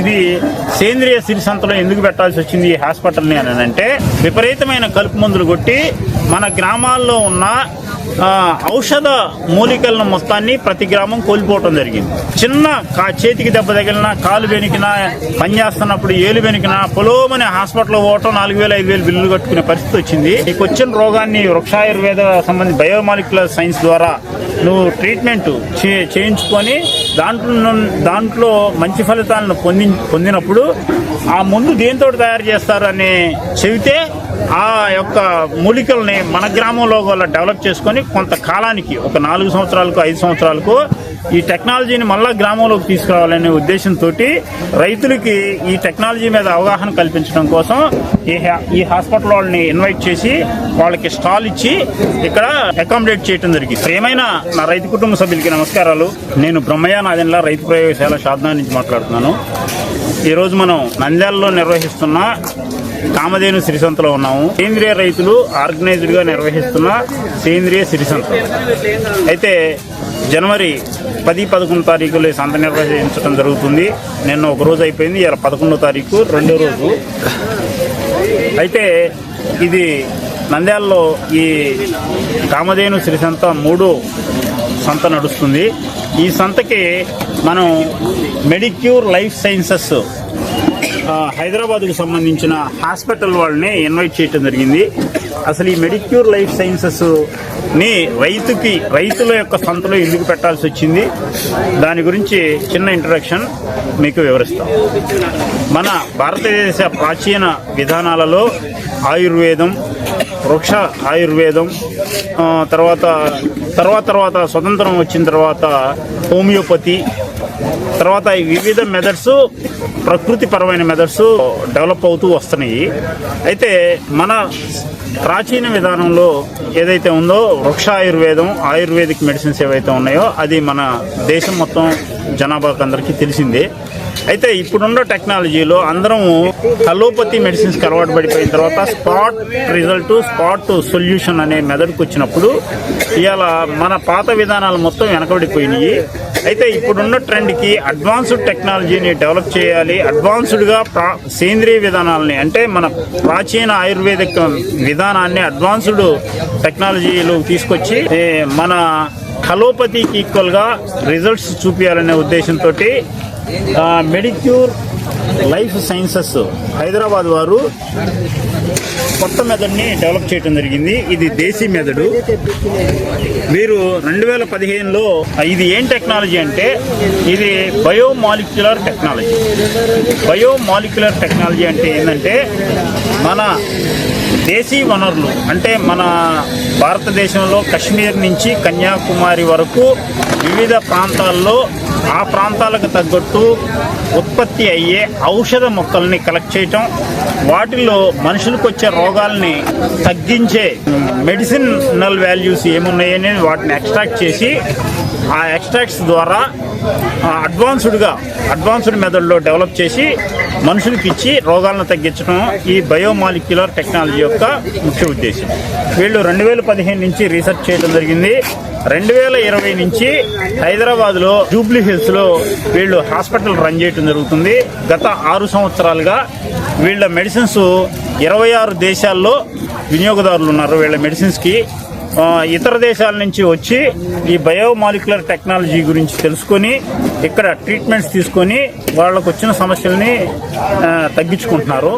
ఇది సేంద్రియ సిరి సంతలో ఎందుకు పెట్టాల్సి వచ్చింది ఈ హాస్పిటల్ని అని అంటే విపరీతమైన కలుపు మందులు కొట్టి మన గ్రామాల్లో ఉన్న ఔషధ మూలికలను మొత్తాన్ని ప్రతి గ్రామం కోల్పోవటం జరిగింది. చిన్న కా చేతికి దెబ్బ తగిలినా కాలు వెనికినా పనిచేస్తున్నప్పుడు ఏలు వెనికినా పొలోమని హాస్పిటల్ పోవటం నాలుగు వేల ఐదు వేలు బిల్లులు కట్టుకునే పరిస్థితి వచ్చింది. నీకు వచ్చిన రోగాన్ని వృక్షాయుర్వేద సంబంధించి బయోమాలిక్యులర్ సైన్స్ ద్వారా నువ్వు ట్రీట్మెంట్ చే- చేయించుకొని దాంట్లో దాంట్లో మంచి ఫలితాలను పొంది పొందినప్పుడు ఆ ముందు దేంతో తయారు చేస్తారని చెబితే ఆ యొక్క మూలికల్ని మన గ్రామంలో కూడా డెవలప్ చేసుకొని కొంత కాలానికి ఒక నాలుగు సంవత్సరాలకు ఐదు సంవత్సరాలకు ఈ టెక్నాలజీని మళ్ళా గ్రామంలోకి తీసుకురావాలనే ఉద్దేశంతో రైతులకి ఈ టెక్నాలజీ మీద అవగాహన కల్పించడం కోసం ఈ ఈ హాస్పిటల్ వాళ్ళని ఇన్వైట్ చేసి వాళ్ళకి స్టాల్ ఇచ్చి ఇక్కడ అకామిడేట్ చేయడం జరిగింది. ఏమైనా నా రైతు కుటుంబ సభ్యులకి నమస్కారాలు. నేను బ్రహ్మయ్య నాదెన్లా రైతు ప్రయోగశాల షాద్నా నుంచి మాట్లాడుతున్నాను. ఈరోజు మనం నంద్యాలలో నిర్వహిస్తున్న కామధేను సిరిసంతలో ఉన్నాము. సేంద్రియ రైతులు ఆర్గనైజ్డ్గా నిర్వహిస్తున్న సేంద్రియ సిరిసంత. అయితే జనవరి పది పదకొండు తారీఖులో సంత నిర్వహించడం జరుగుతుంది. నిన్న ఒక రోజు అయిపోయింది. ఇలా పదకొండో తారీఖు రెండో రోజు. అయితే ఇది నంద్యాలలో ఈ కామధేను శ్రీ సంత మూడో సంత నడుస్తుంది. ఈ సంతకి మనం మెడిక్యూర్ లైఫ్ సైన్సెస్ హైదరాబాద్కు సంబంధించిన హాస్పిటల్ వాళ్ళని ఇన్వైట్ చేయటం జరిగింది. అసలు ఈ మెడిక్యూర్ లైఫ్ సైన్సెస్ని రైతుకి రైతుల యొక్క సంతలో ఎందుకు పెట్టాల్సి వచ్చింది? దాని గురించి చిన్న ఇంట్రడక్షన్ మీకు వివరిస్తాం. మన భారతదేశ ప్రాచీన విధానాలలో ఆయుర్వేదం వృక్ష ఆయుర్వేదం తర్వాత తర్వాత తర్వాత స్వతంత్రం వచ్చిన తర్వాత హోమియోపతి తర్వాత ఈ వివిధ మెథడ్స్ ప్రకృతి పరమైన మెథడ్స్ డెవలప్ అవుతూ వస్తున్నాయి. అయితే మన ప్రాచీన విధానంలో ఏదైతే ఉందో వృక్ష ఆయుర్వేదం ఆయుర్వేదిక్ మెడిసిన్స్ ఏవైతే ఉన్నాయో అది మన దేశం మొత్తం జనాభాకు అందరికీ తెలిసిందే. అయితే ఇప్పుడున్న టెక్నాలజీలో అందరము అలోపతి మెడిసిన్స్ అలవాటు పడిపోయిన తర్వాత స్పాట్ రిజల్ట్ స్పాట్ సొల్యూషన్ అనే మెథడ్కి వచ్చినప్పుడు ఇవాళ మన పాత విధానాలు మొత్తం వెనకబడిపోయినాయి. అయితే ఇప్పుడున్న ట్రెండ్కి అడ్వాన్స్డ్ టెక్నాలజీని డెవలప్ చేయాలి అడ్వాన్స్డ్గా ప్రా సేంద్రియ విధానాలని అంటే మన ప్రాచీన ఆయుర్వేదిక్ విధానాన్ని అడ్వాన్స్డ్ టెక్నాలజీలు తీసుకొచ్చి మన హలోపతికి ఈక్వల్గా రిజల్ట్స్ చూపించాలనే ఉద్దేశంతో మెడిక్యూర్ లైఫ్ సైన్సెస్ హైదరాబాద్ వారు కొత్త మెథడ్ని డెవలప్ చేయడం జరిగింది. ఇది దేశీ మెథడు వీరు రెండు వేల పదిహేనులో ఇది ఏం టెక్నాలజీ అంటే ఇది బయోమాలిక్యులర్ టెక్నాలజీ బయోమాలిక్యులర్ టెక్నాలజీ అంటే ఏంటంటే మన దేశీ వనరులు అంటే మన భారతదేశంలో కశ్మీర్ నుంచి కన్యాకుమారి వరకు వివిధ ప్రాంతాల్లో ఆ ప్రాంతాలకు తగ్గట్టు ఉత్పత్తి అయ్యే ఔషధ మొక్కల్ని కలెక్ట్ చేయటం వాటిల్లో మనుషులకు వచ్చే రోగాల్ని తగ్గించే మెడిసినల్ వాల్యూస్ ఏమున్నాయని వాటిని ఎక్స్ట్రాక్ట్ చేసి ఆ ఎక్స్ట్రాక్ట్స్ ద్వారా అడ్వాన్స్డ్గా అడ్వాన్స్డ్ మెథడ్లో డెవలప్ చేసి మనుషులకి ఇచ్చి రోగాలను తగ్గించడం ఈ బయోమాలిక్యులర్ టెక్నాలజీ యొక్క ముఖ్య ఉద్దేశం. వీళ్ళు రెండు వేల పదిహేను నుంచి రీసెర్చ్ చేయడం జరిగింది. రెండు వేల ఇరవై నుంచి హైదరాబాద్లో జూబ్లీ హిల్స్లో వీళ్ళు హాస్పిటల్ రన్ చేయడం జరుగుతుంది. గత ఆరు సంవత్సరాలుగా వీళ్ళ మెడిసిన్స్ ఇరవై ఆరు దేశాల్లో వినియోగదారులు ఉన్నారు వీళ్ళ మెడిసిన్స్కి ఇతర దేశాల నుంచి వచ్చి ఈ బయోమాలిక్యులర్ టెక్నాలజీ గురించి తెలుసుకొని ఇక్కడ ట్రీట్మెంట్స్ తీసుకొని వాళ్ళకు వచ్చిన సమస్యల్ని తగ్గించుకుంటున్నారు.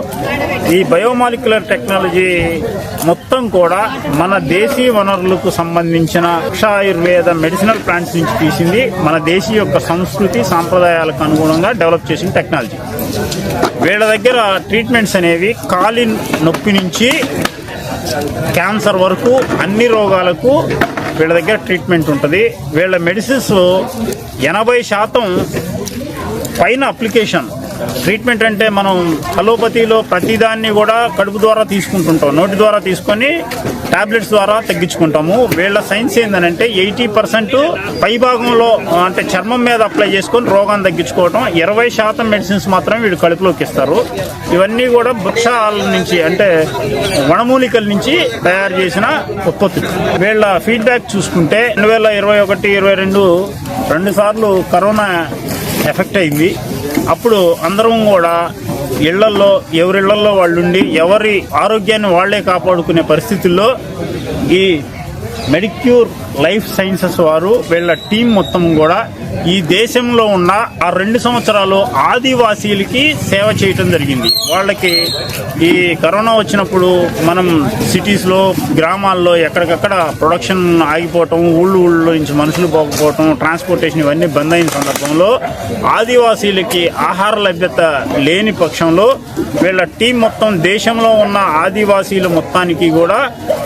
ఈ బయోమాలిక్యులర్ టెక్నాలజీ మొత్తం కూడా మన దేశీయ వనరులకు సంబంధించిన ఆయుర్వేద మెడిసినల్ ప్లాంట్స్ నుంచి తీసింది. మన దేశీ యొక్క సంస్కృతి సాంప్రదాయాలకు అనుగుణంగా డెవలప్ చేసిన టెక్నాలజీ. వీళ్ళ దగ్గర ట్రీట్మెంట్స్ అనేవి కాలి నొప్పి నుంచి క్యాన్సర్ వరకు అన్ని రోగాలకు వీళ్ళ దగ్గర ట్రీట్మెంట్ ఉంటుంది. వీళ్ళ మెడిసిన్స్ ఎనభై శాతం పైన అప్లికేషన్. ట్రీట్మెంట్ అంటే మనం అలోపతిలో ప్రతిదాన్ని కూడా కడుపు ద్వారా తీసుకుంటుంటాం నోటి ద్వారా తీసుకొని టాబ్లెట్స్ ద్వారా తగ్గించుకుంటాము. వీళ్ళ సైన్స్ ఏంటంటే ఎయిటీ పర్సెంట్ పై భాగంలో అంటే చర్మం మీద అప్లై చేసుకొని రోగాన్ని తగ్గించుకోవటం. ఇరవై శాతం మెడిసిన్స్ మాత్రం వీళ్ళు కడుపులోకి ఇస్తారు. ఇవన్నీ కూడా వృక్షాల నుంచి అంటే వనమూలికల నుంచి తయారు చేసిన ఉత్పత్తులు వీళ్ళ ఫీడ్బ్యాక్ చూసుకుంటే రెండు వేల ఇరవై ఒకటి ఇరవై రెండు రెండు సార్లు కరోనా ఎఫెక్ట్ అయింది. అప్పుడు అందరం కూడా ఇళ్ళల్లో ఎవరిళ్ళల్లో వాళ్ళుండి ఎవరి ఆరోగ్యాన్ని వాళ్ళే కాపాడుకునే పరిస్థితుల్లో ఈ మెడిక్యూర్ లైఫ్ సైన్సెస్ వారు వీళ్ళ టీం మొత్తం కూడా ఈ దేశంలో ఉన్న ఆ రెండు సంవత్సరాలు ఆదివాసీలకి సేవ చేయటం జరిగింది. వాళ్ళకి ఈ కరోనా వచ్చినప్పుడు మనం సిటీస్లో గ్రామాల్లో ఎక్కడికక్కడ ప్రొడక్షన్ ఆగిపోవటం ఊళ్ళు ఊళ్ళో నుంచి మనుషులు పోకపోవటం ట్రాన్స్పోర్టేషన్ ఇవన్నీ బంద్ అయిన సందర్భంలో ఆదివాసీలకి ఆహార లభ్యత లేని పక్షంలో వీళ్ళ టీం మొత్తం దేశంలో ఉన్న ఆదివాసీలు మొత్తానికి కూడా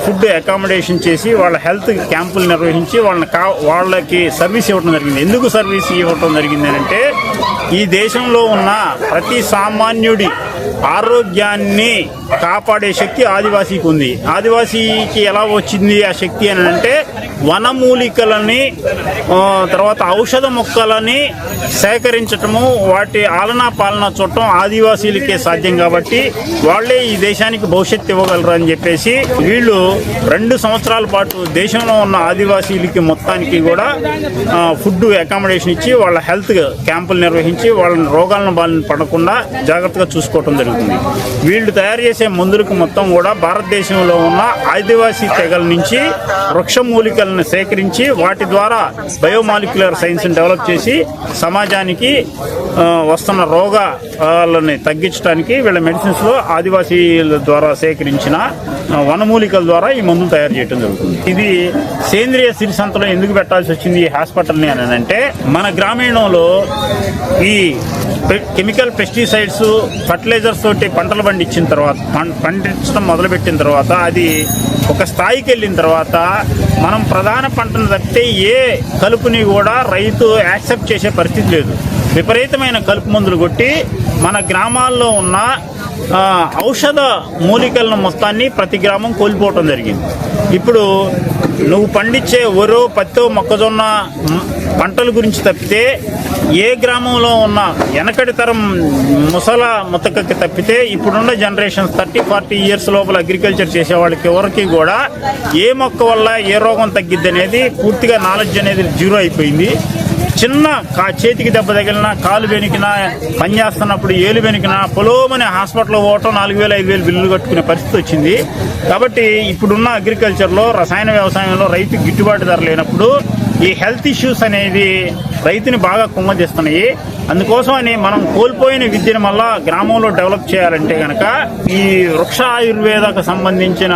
ఫుడ్ అకామిడేషన్ చేసి వాళ్ళ హెల్త్ హెల్త్ క్యాంపులు నిర్వహించి వాళ్ళని కా వాళ్ళకి సర్వీస్ ఇవ్వడం జరిగింది. ఎందుకు సర్వీస్ ఇవ్వటం జరిగింది అంటే ఈ దేశంలో ఉన్న ప్రతి సామాన్యుడి ఆరోగ్యాన్ని కాపాడే శక్తి ఆదివాసీకి ఉంది. ఆదివాసీకి ఎలా వచ్చింది ఆ శక్తి అని అంటే వనమూలికలని తర్వాత ఔషధ మొక్కలని సేకరించటము వాటి ఆలనా పాలన చూడటం ఆదివాసీలకే సాధ్యం కాబట్టి వాళ్ళే ఈ దేశానికి భవిష్యత్తు ఇవ్వగలరు అని చెప్పేసి వీళ్ళు రెండు సంవత్సరాల పాటు దేశంలో ఉన్న ఆదివాసీలకి మొత్తానికి కూడా ఫుడ్ అకామిడేషన్ ఇచ్చి వాళ్ళ హెల్త్ క్యాంపులు నిర్వహించి వాళ్ళ రోగాలను బాలని పడకుండా జాగ్రత్తగా చూసుకోవటం జరుగుతుంది. వీళ్ళు తయారు చేసే మందులకు మొత్తం కూడా భారతదేశంలో ఉన్న ఆదివాసీ తెగల నుంచి వృక్షమూలికలను సేకరించి వాటి ద్వారా బయోమాలిక్యులర్ సైన్స్ని డెవలప్ చేసి సమాజానికి వస్తున్న రోగాలని తగ్గించడానికి వీళ్ళ మెడిసిన్స్లో ఆదివాసీల ద్వారా సేకరించిన వనమూలికల ద్వారా ఈ మందులు తయారు చేయడం జరుగుతుంది. ఇది సేంద్రియ సిరిసంతలో ఎందుకు పెట్టాల్సి వచ్చింది ఈ హాస్పిటల్ని అని అంటే మన గ్రామీణంలో ఈ పె- కెమికల్ పెస్టిసైడ్స్ ఫర్టిలైజర్స్ తోటి పంటలు పండించిన తర్వాత పం- పండించడం మొదలుపెట్టిన తర్వాత అది ఒక స్థాయికి వెళ్ళిన తర్వాత మనం ప్రధాన పంటను తప్పితే ఏ కలుపుని కూడా రైతు యాక్సెప్ట్ చేసే పరిస్థితి లేదు. విపరీతమైన కలుపు మందులు కొట్టి మన గ్రామాల్లో ఉన్న ఔషధ మూలికలను మొత్తాన్ని ప్రతి గ్రామం కోల్పోవటం జరిగింది. ఇప్పుడు నువ్వు పండించే ఒరో పత్తో మొక్కజొన్న పంటల గురించి తప్పితే ఏ గ్రామంలో ఉన్న వెనకటి తరం ముసల ముతకకి తప్పితే ఇప్పుడున్న జనరేషన్స్ థర్టీ ఫార్టీ ఇయర్స్ లోపల అగ్రికల్చర్ చేసే వాళ్ళకి ఎవరికి కూడా ఏ మొక్క వల్ల ఏ రోగం తగ్గిద్ది అనేది పూర్తిగా నాలెడ్జ్ అనేది జీరో అయిపోయింది. చిన్న కా చేతికి దెబ్బ తగిలినా కాలు వెనికినా పని చేస్తున్నప్పుడు ఏలు వెనికినా పొలోమని హాస్పిటల్లో పోవటం నాలుగు వేలు ఐదు వేలు బిల్లులు కట్టుకునే పరిస్థితి వచ్చింది. కాబట్టి ఇప్పుడున్న అగ్రికల్చర్లో రసాయన వ్యవసాయంలో రైతు గిట్టుబాటు ధర లేనప్పుడు ఈ హెల్త్ ఇష్యూస్ అనేది రైతుని బాగా కుంగజేస్తున్నాయి అందుకోసం అని మనం కోల్పోయిన విద్యను మళ్ళా గ్రామంలో డెవలప్ చేయాలంటే కనుక ఈ వృక్ష ఆయుర్వేదకు సంబంధించిన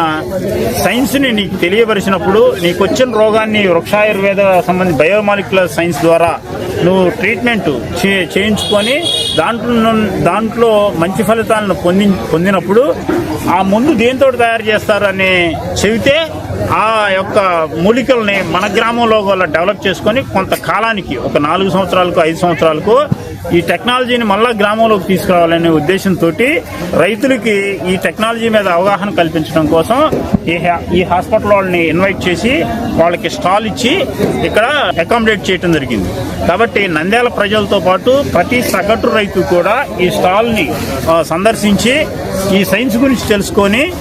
సైన్స్ని నీకు తెలియపరిచినప్పుడు నీకు వచ్చిన రోగాన్ని వృక్షాయుర్వేద సంబంధించి బయోమాలిక్యులర్ సైన్స్ ద్వారా నువ్వు ట్రీట్మెంట్ చే- చేయించుకొని దాంట్లో దాంట్లో మంచి ఫలితాలను పొంది పొందినప్పుడు ఆ ముందు దేంతో తయారు చేస్తారని చెబితే ఆ యొక్క మూలికల్ని మన గ్రామంలో డెవలప్ చేసుకొని కొంత కాలానికి ఒక నాలుగు సంవత్సరాలకు ఐదు సంవత్సరాలకు ఈ టెక్నాలజీని మళ్ళా గ్రామంలోకి తీసుకురావాలనే ఉద్దేశంతో రైతులకి ఈ టెక్నాలజీ మీద అవగాహన కల్పించడం కోసం ఈ ఈ హాస్పిటల్ వాళ్ళని ఇన్వైట్ చేసి వాళ్ళకి స్టాల్ ఇచ్చి ఇక్కడ అకామిడేట్ చేయడం జరిగింది. కాబట్టి నంద్యాల ప్రజలతో పాటు ప్రతి సగటు రైతు కూడా ఈ స్టాల్ని సందర్శించి ఈ సైన్స్ గురించి తెలుసుకొని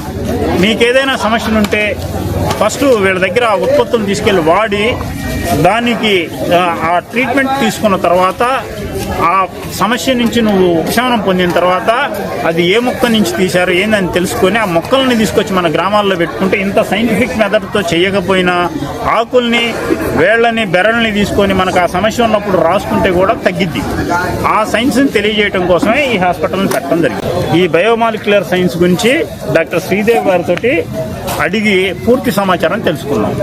మీకేదైనా సమస్యలు ఉంటే ఫస్ట్ వీళ్ళ దగ్గర ఆ తీసుకెళ్ళి వాడి దానికి ఆ ట్రీట్మెంట్ తీసుకున్న తర్వాత ఆ సమస్య నుంచి నువ్వు ఉపశమనం పొందిన తర్వాత అది ఏ మొక్క నుంచి తీశారు ఏందని తెలుసుకొని ఆ మొక్కల్ని తీసుకొచ్చి మన గ్రామాల్లో పెట్టుకుంటే ఇంత సైంటిఫిక్ మెథడ్తో చేయకపోయినా ఆకుల్ని వేళ్ళని బెరల్ని తీసుకొని మనకు ఆ సమస్య ఉన్నప్పుడు రాసుకుంటే కూడా తగ్గిద్ది. ఆ సైన్స్ని తెలియజేయడం కోసమే ఈ హాస్పిటల్ని పెట్టడం జరిగింది. ఈ బయోమాలిక్యులర్ సైన్స్ గురించి డాక్టర్ శ్రీదేవ్ గారితో అడిగి పూర్తి సమాచారం తెలుసుకున్నాం.